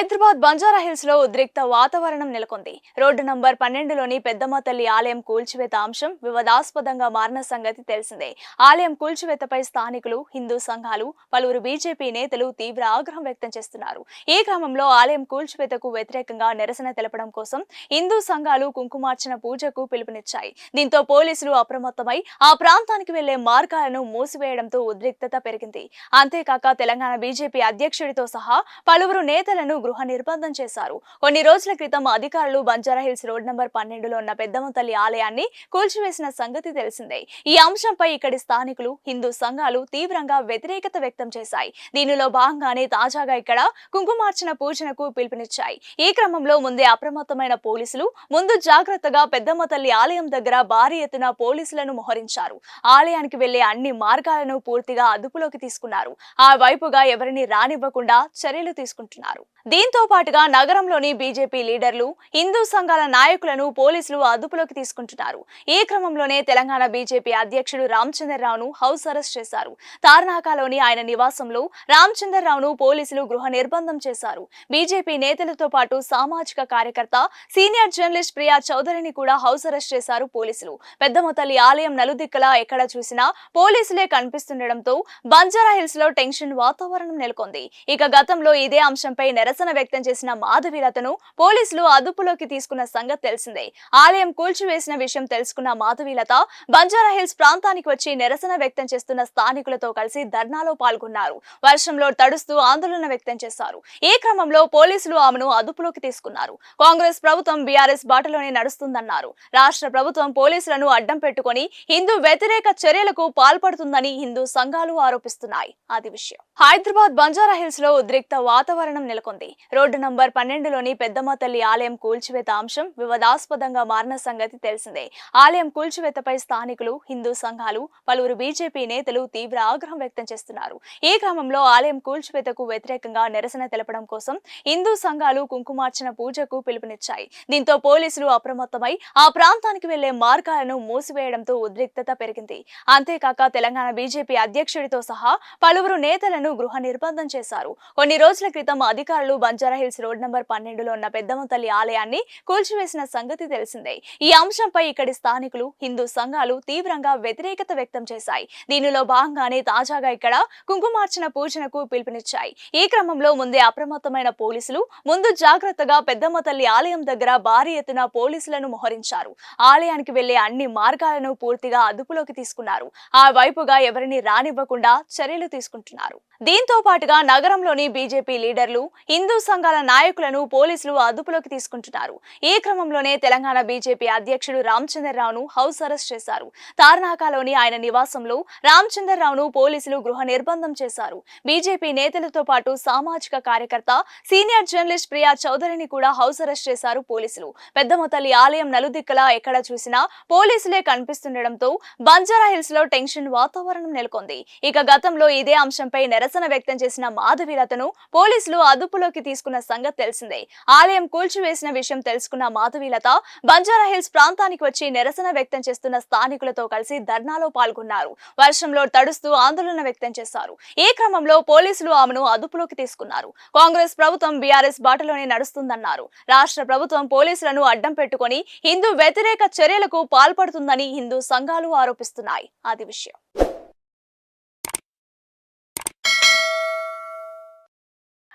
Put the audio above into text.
హైదరాబాద్ బంజారాహిల్స్లో ఉద్రిక్త వాతావరణం నెలకొంది. రోడ్డు నంబర్ పన్నెండులోని పెద్దమ్మ తల్లి ఆలయం కూల్చివేత అంశం వివాదాస్పదంగా మారిన సంగతి తెలిసిందే. ఆలయం కూల్చివేతపై స్థానికులు హిందూ సంఘాలు పలువురు బీజేపీ నేతలు తీవ్ర ఆగ్రహం వ్యక్తం చేస్తున్నారు. ఈ క్రమంలో ఆలయం కూల్చివేతకు వ్యతిరేకంగా నిరసన తెలపడం కోసం హిందూ సంఘాలు కుంకుమార్చన పూజకు పిలుపునిచ్చాయి. దీంతో పోలీసులు అప్రమత్తమై ఆ ప్రాంతానికి వెళ్ళే మార్గాలను మూసివేయడంతో ఉద్రిక్తత పెరిగింది. అంతేకాక తెలంగాణ బీజేపీ అధ్యక్షుడితో సహా పలువురు నేతలను గృహ నిర్బంధం చేశారు. కొన్ని రోజుల క్రితం అధికారులు బంజారా హిల్స్ రోడ్ నంబర్ పన్నెండులో ఉన్న పెద్దమ్మ తల్లి ఆలయాన్ని కూల్చివేసిన సంగతి తెలిసిందే. ఈ అంశంపై ఇక్కడి స్థానికులు హిందూ సంఘాలు తీవ్రంగా వ్యతిరేకత వ్యక్తం చేశాయి. దీనిలో భాగంగానే తాజాగా ఇక్కడ కుంకుమార్చన పూజనకు పిలుపునిచ్చాయి. ఈ క్రమంలో ముందే అప్రమత్తమైన పోలీసులు ముందు జాగ్రత్తగా పెద్దమ్మ తల్లి ఆలయం దగ్గర భారీ ఎత్తున పోలీసులను మోహరించారు. ఆలయానికి వెళ్ళే అన్ని మార్గాలను పూర్తిగా అదుపులోకి తీసుకున్నారు. ఆ వైపుగా ఎవరిని రానివ్వకుండా చర్యలు తీసుకుంటున్నారు. దీంతో పాటుగా నగరంలోని బీజేపీ లీడర్లు హిందూ సంఘాల నాయకులను పోలీసులు అదుపులోకి తీసుకుంటున్నారు. ఈ క్రమంలోనే తెలంగాణ బీజేపీ అధ్యక్షుడు రామచంద్రరావును హౌస్ అరెస్ట్ చేశారు. తార్నాకాలోని ఆయన నివాసంలో రామచంద్రరావును పోలీసులు గృహ నిర్బంధం చేశారు. బీజేపీ నేతలతో పాటు సామాజిక కార్యకర్త సీనియర్ జర్నలిస్ట్ ప్రియా చౌదరిని కూడా హౌస్ అరెస్ట్ చేశారు పోలీసులు. పెద్దమతల్లి ఆలయం నలుదిక్కలా ఎక్కడ చూసినా పోలీసులే కనిపిస్తుండటంతో బంజారా హిల్స్లో టెన్షన్ వాతావరణం నెలకొంది. ఇక గతంలో ఇదే అంశంపై నిరసన వ్యక్తం చేసిన మాధవీలతను పోలీసులు అదుపులోకి తీసుకున్న సంగతి తెలిసిందే. ఆలయం కూల్చివేసిన విషయం తెలుసుకున్న మాధవీలత బంజారా హిల్స్ ప్రాంతానికి వచ్చి నిరసన వ్యక్తం చేస్తున్న స్థానికులతో కలిసి ధర్నాలో పాల్గొన్నారు. వర్షంలో తడుస్తూ ఆందోళన వ్యక్తం చేశారు. ఈ క్రమంలో పోలీసులు ఆమెను అదుపులోకి తీసుకున్నారు. కాంగ్రెస్ ప్రభుత్వం బీఆర్ఎస్ బాటలోనే నడుస్తుందన్నారు. రాష్ట్ర ప్రభుత్వం పోలీసులను అడ్డం పెట్టుకొని హిందూ వ్యతిరేక చర్యలకు పాల్పడుతుందని హిందూ సంఘాలు ఆరోపిస్తున్నాయి. అది విషయం. హైదరాబాద్ బంజారా హిల్స్లో ఉద్రిక్త వాతావరణం నెలకొంది. రోడ్డు నంబర్ పన్నెండులోని పెద్దమ్మ తల్లి ఆలయం కూల్చివేత అంశం వివాదాస్పదంగా మారిన సంగతి తెలిసిందే. ఆలయం కూల్చివేతపై స్థానికులు హిందూ సంఘాలు పలువురు బీజేపీ నేతలు తీవ్ర ఆగ్రహం వ్యక్తం చేస్తున్నారు. ఈ క్రమంలో ఆలయం కూల్చివేతకు వ్యతిరేకంగా నిరసన తెలపడం కోసం హిందూ సంఘాలు కుంకుమార్చన పూజకు పిలుపునిచ్చాయి. దీంతో పోలీసులు అప్రమత్తమై ఆ ప్రాంతానికి వెళ్ళే మార్గాలను మూసివేయడంతో ఉద్రిక్తత పెరిగింది. అంతేకాక తెలంగాణ బీజేపీ అధ్యక్షుడితో సహా పలువురు నేతలను గృహ నిర్బంధం చేశారు. కొన్ని రోజుల క్రితం అధికారులు బంజారా హిల్స్ రోడ్ నంబర్ పన్నెండులో ఉన్న పెద్దమ్మ తల్లి ఆలయాన్ని కూల్చివేసిన సంగతి తెలిసిందే. ఈ అంశంపై ఇక్కడి స్థానికులు హిందూ సంఘాలు తీవ్రంగా వ్యతిరేకత వ్యక్తం చేశాయి. దీనిలో భాగంగానే తాజాగా ఇక్కడ కుంకుమార్చన పూజనకు పిలుపునిచ్చాయి. ఈ క్రమంలో ముందే అప్రమత్తమైన పోలీసులు ముందు జాగ్రత్తగా పెద్దమ్మ తల్లి ఆలయం దగ్గర భారీ ఎత్తున పోలీసులను మోహరించారు. ఆలయానికి వెళ్ళే అన్ని మార్గాలను పూర్తిగా అదుపులోకి తీసుకున్నారు. ఆ వైపుగా ఎవరిని రానివ్వకుండా చర్యలు తీసుకుంటున్నారు. దీంతో పాటుగా నగరంలోని బీజేపీ లీడర్లు హిందూ సంఘాల నాయకులను పోలీసులు అదుపులోకి తీసుకుంటున్నారు. ఈ క్రమంలోనే తెలంగాణ బీజేపీ అధ్యక్షుడు రామచంద్రరావును హౌస్ అరెస్ట్ చేశారు. తార్నాకాలోని ఆయన నివాసంలో రామచంద్రరావును పోలీసులు గృహ నిర్బంధం చేశారు. బీజేపీ నేతలతో పాటు సామాజిక కార్యకర్త సీనియర్ జర్నలిస్ట్ ప్రియా చౌదరిని కూడా హౌస్ అరెస్ట్ చేశారు పోలీసులు. పెద్దమతల్లి ఆలయం నలుదిక్కలా ఎక్కడ చూసినా పోలీసులే కనిపిస్తుండటంతో బంజారా హిల్స్లో టెన్షన్ వాతావరణం నెలకొంది. ఇక గతంలో ఇదే అంశంపై నిరసన వ్యక్తం చేసిన మాధవీలతను పోలీసులు అదుపులోకి తీసుకున్న సంగతి తెలిసిందే. ఆలయం కూల్చివేసిన విషయం తెలుసుకున్న మాధవీలత బంజారా హిల్స్ ప్రాంతానికి వచ్చి నిరసన వ్యక్తం చేస్తున్న స్థానికులతో కలిసి ధర్నాలో పాల్గొన్నారు. వర్షంలో తడుస్తూ ఆందోళన వ్యక్తం చేశారు. ఈ క్రమంలో పోలీసులు ఆమెను అదుపులోకి తీసుకున్నారు. కాంగ్రెస్ ప్రభుత్వం బీఆర్ఎస్ బాటలోనే నడుస్తుందన్నారు. రాష్ట్ర ప్రభుత్వం పోలీసులను అడ్డం పెట్టుకొని హిందూ వ్యతిరేక చర్యలకు పాల్పడుతుందని హిందూ సంఘాలు ఆరోపిస్తున్నాయి. అది విషయం.